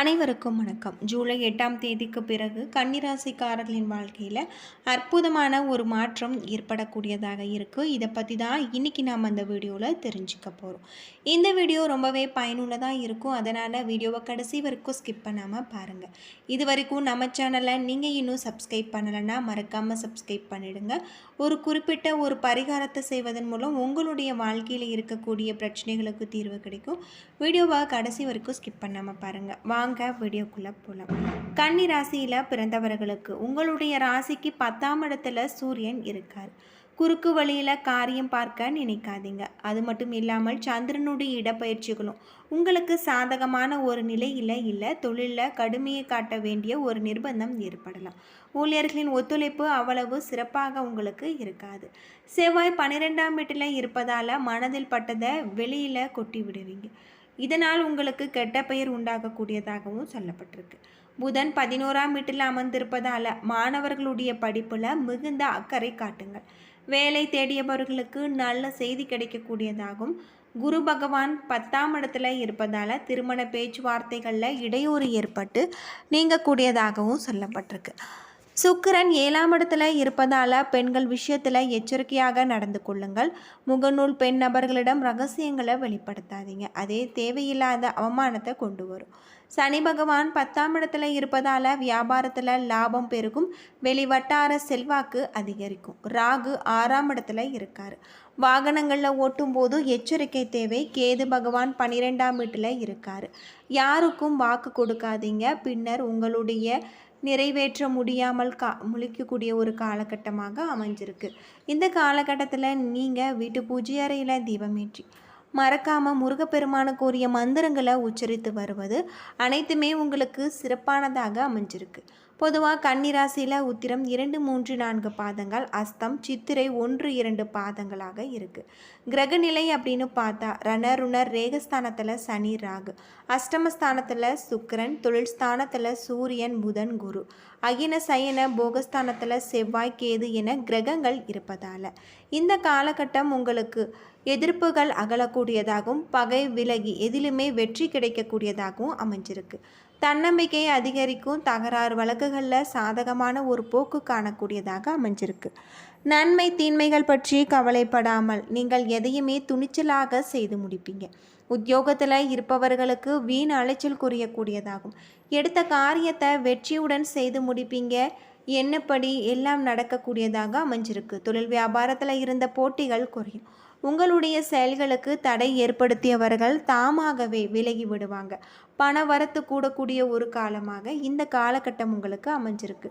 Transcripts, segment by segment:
அனைவருக்கும் வணக்கம். ஜூலை எட்டாம் தேதிக்கு பிறகு கன்னிராசிக்காரர்களின் வாழ்க்கையில் அற்புதமான ஒரு மாற்றம் ஏற்படக்கூடியதாக இருக்குது இதை பற்றி தான் இன்றைக்கி நாம் அந்த வீடியோவில் தெரிஞ்சுக்க போகிறோம் இந்த வீடியோ ரொம்பவே பயனுள்ளதாக இருக்கும். அதனால் வீடியோவை கடைசி வரைக்கும் ஸ்கிப் பண்ணாமல் பாருங்கள் இது வரைக்கும் நம்ம சேனலை நீங்கள் இன்னும் சப்ஸ்கிரைப் பண்ணலைன்னா மறக்காமல் சப்ஸ்கிரைப் பண்ணிடுங்க. ஒரு குறிப்பிட்ட ஒரு பரிகாரத்தை செய்வதன் மூலம் உங்களுடைய வாழ்க்கையில் இருக்கக்கூடிய பிரச்சனைகளுக்கு தீர்வு கிடைக்கும். வீடியோவை கடைசி வரைக்கும் ஸ்கிப் பண்ணாமல் பாருங்கள் வாங்க வீடியோக்குள்ளே போகலாம் கன்னி ராசியில் பிறந்தவர்களுக்கு உங்களுடைய ராசிக்கு பத்தாம் இடத்துல சூரியன் இருக்கார். குறுக்கு வழியில் காரியம் பார்க்க நினைக்காதீங்க. அது மட்டும் இல்லாமல் சந்திரனுடைய இடப்பயிற்சிகளும் உங்களுக்கு சாதகமான ஒரு நிலையில் இல்லை தொழிலில் கடுமையை காட்ட வேண்டிய ஒரு நிர்பந்தம் ஏற்படலாம். ஊழியர்களின் ஒத்துழைப்பு அவ்வளவு சிறப்பாக உங்களுக்கு இருக்காது. செவ்வாய் பன்னிரெண்டாம் வீட்டில் இருப்பதால் மனதில் பட்டதை வெளியில் கொட்டி விடுவீங்க. இதனால் உங்களுக்கு கெட்ட பெயர் உண்டாகக்கூடியதாகவும் சொல்லப்பட்டிருக்கு. புதன் பதினோராம் வீட்டில் அமர்ந்திருப்பதால் மாணவர்களுடைய படிப்பில் மிகுந்த அக்கறை காட்டுங்கள். வேலை தேடியவர்களுக்கு நல்ல செய்தி கிடைக்கக்கூடியதாகும். குரு பகவான் பத்தாம் இடத்துல இருப்பதால் திருமண பேச்சுவார்த்தைகளில் இடையூறு ஏற்பட்டு நீங்கக்கூடியதாகவும் சொல்லப்பட்டிருக்கு. சுக்கிரன் ஏழாம் இடத்துல இருப்பதால் பெண்கள் விஷயத்தில் எச்சரிக்கையாக நடந்து கொள்ளுங்கள். முகநூல் பெண் நபர்களிடம் ரகசியங்களை வெளிப்படுத்தாதீங்க. அதே தேவையில்லாத அவமானத்தை கொண்டு வரும். சனி பகவான் பத்தாம் இடத்துல இருப்பதால் வியாபாரத்தில் லாபம் பெருகும். வெளிவட்டார செல்வாக்கு அதிகரிக்கும். ராகு ஆறாம் இடத்துல இருக்கார். வாகனங்களில் ஓட்டும் போது எச்சரிக்கை தேவை. கேது பகவான் பன்னிரெண்டாம் வீட்டில் இருக்கார். யாருக்கும் வாக்கு கொடுக்காதீங்க. பின்னர் உங்களுடைய நிறைவேற்ற முடியாமல் கா முழிக்கக்கூடிய ஒரு காலகட்டமாக அமைஞ்சிருக்கு. இந்த காலகட்டத்தில் நீங்கள் வீட்டு பூஜை அறையில் தீபமேற்றி மறக்காமல் முருகப்பெருமானுக்குரிய மந்திரங்களை உச்சரித்து வருவது அனைத்துமே உங்களுக்கு சிறப்பானதாக அமைஞ்சிருக்கு. பொதுவாக கன்னிராசியில் உத்திரம் இரண்டு மூன்று நான்கு பாதங்கள் அஸ்தம் சித்திரை ஒன்று இரண்டு பாதங்களாக இருக்குது கிரகநிலை அப்படின்னு பார்த்தா ரணருணர் ரேகஸ்தானத்தில் சனி ராகு. அஷ்டமஸ்தானத்தில் சுக்கரன் தொழில் ஸ்தானத்தில் சூரியன் புதன் குரு. அகின சயன போகஸ்தானத்தில் செவ்வாய் கேது என கிரகங்கள் இருப்பதால். இந்த காலகட்டம் உங்களுக்கு எதிர்ப்புகள் அகலக்கூடியதாகவும் பகை விலகி எதிலுமே வெற்றி கிடைக்கக்கூடியதாகவும் அமைஞ்சிருக்கு. தன்னம்பிக்கை அதிகரிக்கும் தகராறு வழக்குகளில் சாதகமான ஒரு போக்கு காணக்கூடியதாக அமைஞ்சிருக்கு. நன்மை தீன்மைகள் பற்றி கவலைப்படாமல் நீங்கள் எதையுமே துணிச்சலாக செய்து முடிப்பீங்க. உத்தியோகத்தில் இருப்பவர்களுக்கு வீண் அலைச்சல் குறியக்கூடியதாகும். எடுத்த காரியத்தை வெற்றியுடன் செய்து முடிப்பீங்க. என்னப்படி எல்லாம் நடக்கக்கூடியதாக அமைஞ்சிருக்கு. தொழில் வியாபாரத்தில் இருந்த போட்டிகள் குறையும். உங்களுடைய செயல்களுக்கு தடை ஏற்படுத்தியவர்கள் தாமாகவே விலகி விடுவாங்க. பண வரத்து கூடக்கூடிய ஒரு காலமாக இந்த காலகட்டம் உங்களுக்கு அமைஞ்சிருக்கு.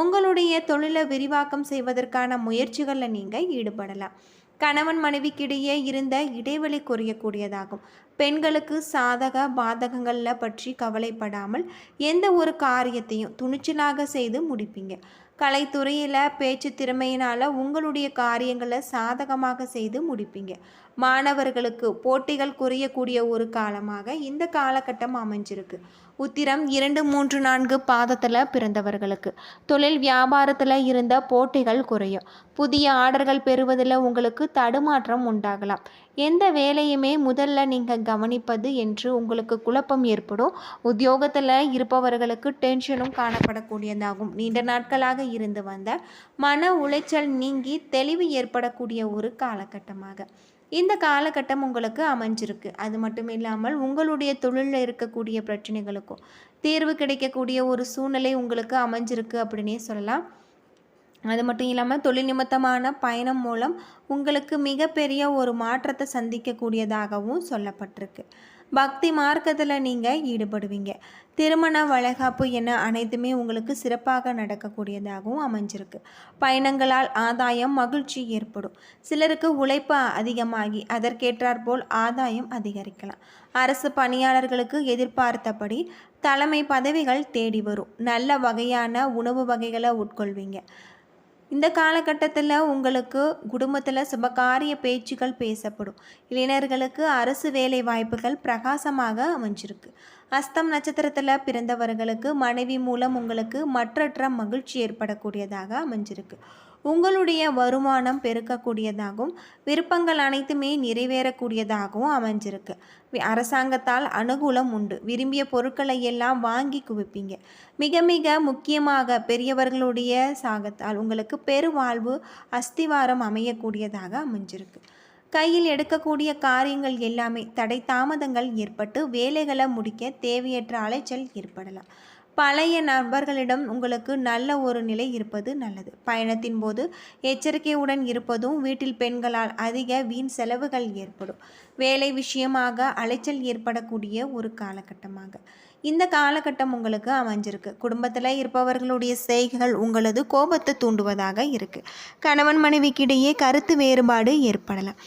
உங்களுடைய தொழிலை விரிவாக்கம் செய்வதற்கான முயற்சிகளில் நீங்கள் ஈடுபடலாம். கணவன் மனைவிக்கிடையே இருந்த இடைவெளி குறையக்கூடியதாகும். பெண்களுக்கு சாதக பாதகங்களில் பற்றி கவலைப்படாமல் எந்த ஒரு காரியத்தையும் துணிச்சலாக செய்து முடிப்பீங்க. கலைத்துறையில் பேச்சு திறமையினால் உங்களுடைய காரியங்களை சாதகமாக செய்து முடிப்பீங்க. மாணவர்களுக்கு போட்டிகள் குறையக்கூடிய ஒரு காலமாக இந்த காலகட்டம் அமைஞ்சிருக்கு. உத்திரம் இரண்டு மூன்று நான்கு பாதத்தில் பிறந்தவர்களுக்கு. தொழில் வியாபாரத்தில் இருந்த போட்டிகள் குறையும். புதிய ஆர்டர்கள் பெறுவதில் உங்களுக்கு தடுமாற்றம் உண்டாகலாம். எந்த வேலையுமே முதல்ல நீங்கள் கவனிப்பது என்று உங்களுக்கு குழப்பம் ஏற்படும். உத்தியோகத்தில் இருப்பவர்களுக்கு டென்ஷனும் காணப்படக்கூடியதாகும். நீண்ட நாட்களாக இருந்து வந்த மன உளைச்சல் நீங்கி தெளிவு ஏற்படக்கூடிய ஒரு காலகட்டமாக. இந்த காலகட்டம் உங்களுக்கு அமைஞ்சிருக்கு. அது மட்டும் இல்லாமல் உங்களுடைய தொழிலில் இருக்கக்கூடிய பிரச்சனைகளுக்கும் தீர்வு கிடைக்கக்கூடிய ஒரு சூழ்நிலை உங்களுக்கு அமைஞ்சிருக்கு அப்படின்னே சொல்லலாம். அது மட்டும் இல்லாமல் தொழில் நிமித்தமான பயணம் மூலம் உங்களுக்கு மிகப்பெரிய ஒரு மாற்றத்தை சந்திக்கக்கூடியதாகவும் சொல்லப்பட்டிருக்கு. பக்தி மார்க்கத்தில் நீங்கள் ஈடுபடுவீங்க. திருமண வளைகாப்பு என அனைத்துமே உங்களுக்கு சிறப்பாக நடக்கக்கூடியதாகவும் அமைஞ்சிருக்கு. பயணங்களால் ஆதாயம் மகிழ்ச்சி ஏற்படும். சிலருக்கு உழைப்பு அதிகமாகி அதற்கேற்றாற்போல் ஆதாயம் அதிகரிக்கலாம். அரசு பணியாளர்களுக்கு எதிர்பார்த்தபடி தலைமை பதவிகள் தேடி வரும். நல்ல வகையான உணவு வகைகளை உட்கொள்வீங்க. இந்த காலகட்டத்தில் உங்களுக்கு குடும்பத்தில் சுபகாரிய பேச்சுகள் பேசப்படும். இளைஞர்களுக்கு அரசு வேலை வாய்ப்புகள் பிரகாசமாக அமைஞ்சிருக்கு. அஸ்தம் நட்சத்திரத்தில் பிறந்தவர்களுக்கு மனைவி மூலம் உங்களுக்கு மற்றற்ற மகிழ்ச்சி ஏற்படக்கூடியதாக அமைஞ்சிருக்கு. உங்களுடைய வருமானம் பெருக்கக்கூடியதாகவும் விருப்பங்கள் அனைத்துமே நிறைவேறக்கூடியதாகவும் அமைஞ்சிருக்கு. அரசாங்கத்தால் அனுகூலம் உண்டு. விரும்பிய பொருட்களை எல்லாம் வாங்கி குவிப்பீங்க. மிக மிக முக்கியமாக பெரியவர்களுடைய சாகத்தால் உங்களுக்கு பெருவாழ்வு அஸ்திவாரம் அமையக்கூடியதாக அமைஞ்சிருக்கு. கையில் எடுக்கக்கூடிய காரியங்கள் எல்லாமே தடை தாமதங்கள் ஏற்பட்டு வேலைகளை முடிக்க தேவையற்ற அலைச்சல் ஏற்படலாம். பழைய நண்பர்களிடம் உங்களுக்கு நல்ல ஒரு நிலை இருப்பது நல்லது. பயணத்தின் போது எச்சரிக்கையுடன் இருப்பதும் வீட்டில் பெண்களால் அதிக வீண் செலவுகள் ஏற்படும். வேலை விஷயமாக அலைச்சல் ஏற்படக்கூடிய ஒரு காலகட்டமாக. இந்த காலகட்டம் உங்களுக்கு அமைஞ்சிருக்கு. குடும்பத்தில் இருப்பவர்களுடைய செய்கைகள் உங்களது கோபத்தை தூண்டுவதாக இருக்குது கணவன் மனைவிக்கிடையே கருத்து வேறுபாடு ஏற்படலாம்.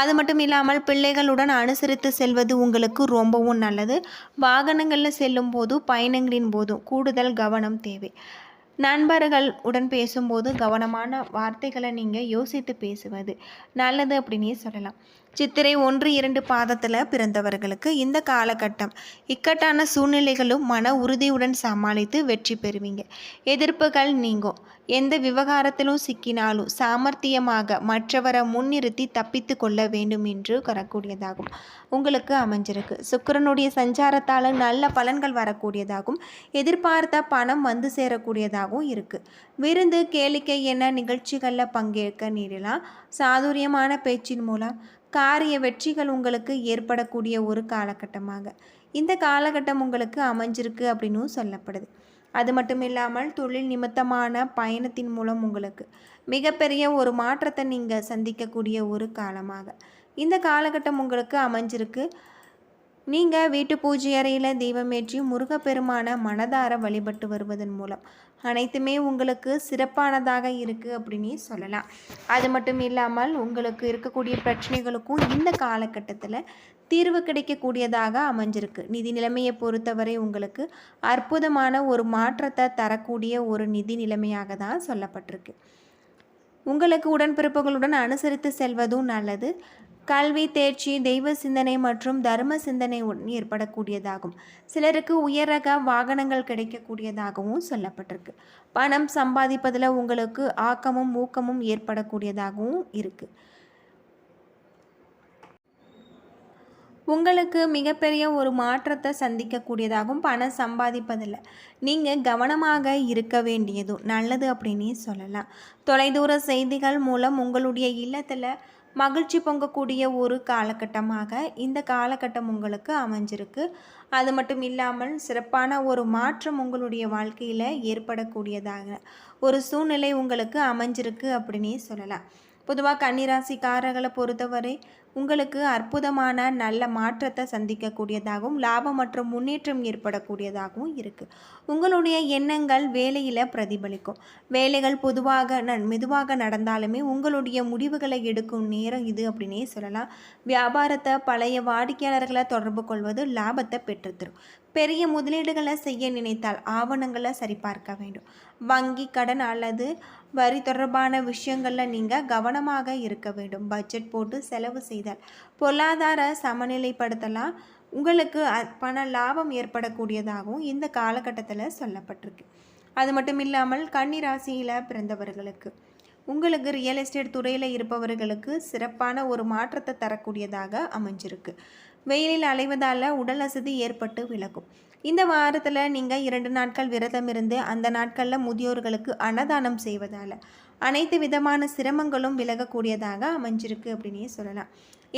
அது மட்டும் இல்லாமல் பிள்ளைகளுடன் அனுசரித்து செல்வது உங்களுக்கு ரொம்பவும் நல்லது. வாகனங்களில் செல்லும் போது பயணங்களின் போதும் கூடுதல் கவனம் தேவை. நண்பர்கள் உடன் பேசும்போது கவனமான வார்த்தைகளை நீங்கள் யோசித்து பேசுவது நல்லது அப்படின்னே சொல்லலாம். சித்திரை ஒன்று இரண்டு பாதத்தில் பிறந்தவர்களுக்கு இந்த காலகட்டம். இக்கட்டான சூழ்நிலைகளும் மன உறுதியுடன் சமாளித்து வெற்றி பெறுவீங்க. எதிர்ப்புகள் நீங்கும். எந்த விவகாரத்திலும் சிக்கினாலும் சாமர்த்தியமாக மற்றவரை முன்னிறுத்தி தப்பித்து கொள்ள வேண்டும் என்று வரக்கூடியதாகும் உங்களுக்கு அமைஞ்சிருக்கு. சுக்கிரனுடைய சஞ்சாரத்தால் நல்ல பலன்கள் வரக்கூடியதாகும். எதிர்பார்த்த பணம் வந்து சேரக்கூடியதாகவும் இருக்குது விருந்து கேளிக்கை என நிகழ்ச்சிகளில் பங்கேற்க நேரலாம் சாதுரியமான பேச்சின் மூலம் காரிய வெற்றிகள் உங்களுக்கு ஏற்படக்கூடிய ஒரு காலகட்டமாக. இந்த காலகட்டம் உங்களுக்கு அமைஞ்சிருக்கு அப்படின்னும் சொல்லப்படுது. அது மட்டும் இல்லாமல் தொழில் நிமித்தமான பயணத்தின் மூலம் உங்களுக்கு மிகப்பெரிய ஒரு மாற்றத்தை நீங்கள் சந்திக்கக்கூடிய ஒரு காலமாக. இந்த காலகட்டம் உங்களுக்கு அமைஞ்சிருக்கு. நீங்கள் வீட்டு பூஜை அறையில் தெய்வமேற்றி முருகப்பெருமான மனதார வழிபட்டு வருவதன் மூலம். அனைத்துமே உங்களுக்கு சிறப்பானதாக இருக்குது அப்படின்னு சொல்லலாம். அது மட்டும் இல்லாமல் உங்களுக்கு இருக்கக்கூடிய பிரச்சனைகளுக்கும் இந்த காலகட்டத்தில் தீர்வு கிடைக்கக்கூடியதாக அமைஞ்சிருக்கு. நிதி நிலைமையை பொறுத்தவரை உங்களுக்கு அற்புதமான ஒரு மாற்றத்தை தரக்கூடிய ஒரு நிதி நிலைமையாக தான் சொல்லப்பட்டிருக்கு. உங்களுக்கு உடன்பிறப்புகளுடன் அனுசரித்து செல்வதும் நல்லது. கல்வி தேர்ச்சி தெய்வ சிந்தனை மற்றும் தர்ம சிந்தனை உடன் ஏற்படக்கூடியதாகும். சிலருக்கு உயரக வாகனங்கள் கிடைக்கக்கூடியதாகவும் சொல்லப்பட்டிருக்கு. பணம் சம்பாதிப்பதில் உங்களுக்கு ஆக்கமும் ஊக்கமும் ஏற்படக்கூடியதாகவும் இருக்குது உங்களுக்கு மிகப்பெரிய ஒரு மாற்றத்தை சந்திக்கக்கூடியதாகவும் பணம் சம்பாதிப்பதில் நீங்கள் கவனமாக இருக்க வேண்டியதும் நல்லது அப்படின்னே சொல்லலாம். தொலைதூர செய்திகள் மூலம் உங்களுடைய இல்லத்தில் மகிழ்ச்சி பொங்கக்கூடிய ஒரு காலகட்டமாக இந்த காலகட்டம் உங்களுக்கு அமைஞ்சிருக்கு. அது மட்டும் இல்லாமல் சிறப்பான ஒரு மாற்றம் உங்களுடைய வாழ்க்கையில் ஏற்படக்கூடியதாக ஒரு சூழ்நிலை உங்களுக்கு அமைஞ்சிருக்கு அப்படின்னே சொல்லலாம். பொதுவாக கன்னிராசிக்காரர்களை பொறுத்தவரை உங்களுக்கு அற்புதமான நல்ல மாற்றத்தை சந்திக்கக்கூடியதாகவும் லாபம் மற்றும் முன்னேற்றம் ஏற்படக்கூடியதாகவும் இருக்குது உங்களுடைய எண்ணங்கள் வேலையில் பிரதிபலிக்கும். வேலைகள் பொதுவாக ந மெதுவாக நடந்தாலுமே உங்களுடைய முடிவுகளை எடுக்கும் நேரம் இது அப்படின்னே சொல்லலாம். வியாபாரத்தை பழைய வாடிக்கையாளர்களை தொடர்பு கொள்வது லாபத்தை பெற்றுத்தரும் பெரிய முதலீடுகளை செய்ய நினைத்தால் ஆவணங்களை சரிபார்க்க வேண்டும். வங்கி கடன் அல்லது வரி தொடர்பான விஷயங்களில் நீங்கள் கவனமாக இருக்க வேண்டும். பட்ஜெட் போட்டு செலவு செய்தால். பொருளாதார சமநிலைப்படுத்தலாம். உங்களுக்கு பண லாபம் ஏற்படக்கூடியதாகவும் இந்த காலகட்டத்தில் சொல்லப்பட்டிருக்கு. அது மட்டும் இல்லாமல் கன்னி ராசியில் பிறந்தவர்களுக்கு. உங்களுக்கு ரியல் எஸ்டேட் துறையில் இருப்பவர்களுக்கு சிறப்பான ஒரு மாற்றத்தை தரக்கூடியதாக அமைஞ்சிருக்கு. வெயிலில் அலைவதால் உடல் அசதி ஏற்பட்டு விலகும். இந்த வாரத்தில் நீங்கள் இரண்டு நாட்கள் விரதம் இருந்து அந்த நாட்களில் முதியோர்களுக்கு அன்னதானம் செய்வதால் அனைத்து விதமான சிரமங்களும் விலகக்கூடியதாக அமைஞ்சிருக்கு அப்படின்னே சொல்லலாம்.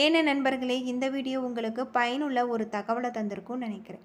ஏன நண்பர்களே இந்த வீடியோ உங்களுக்கு பயனுள்ள ஒரு தகவலை தந்திருக்கும்னு நினைக்கிறேன்.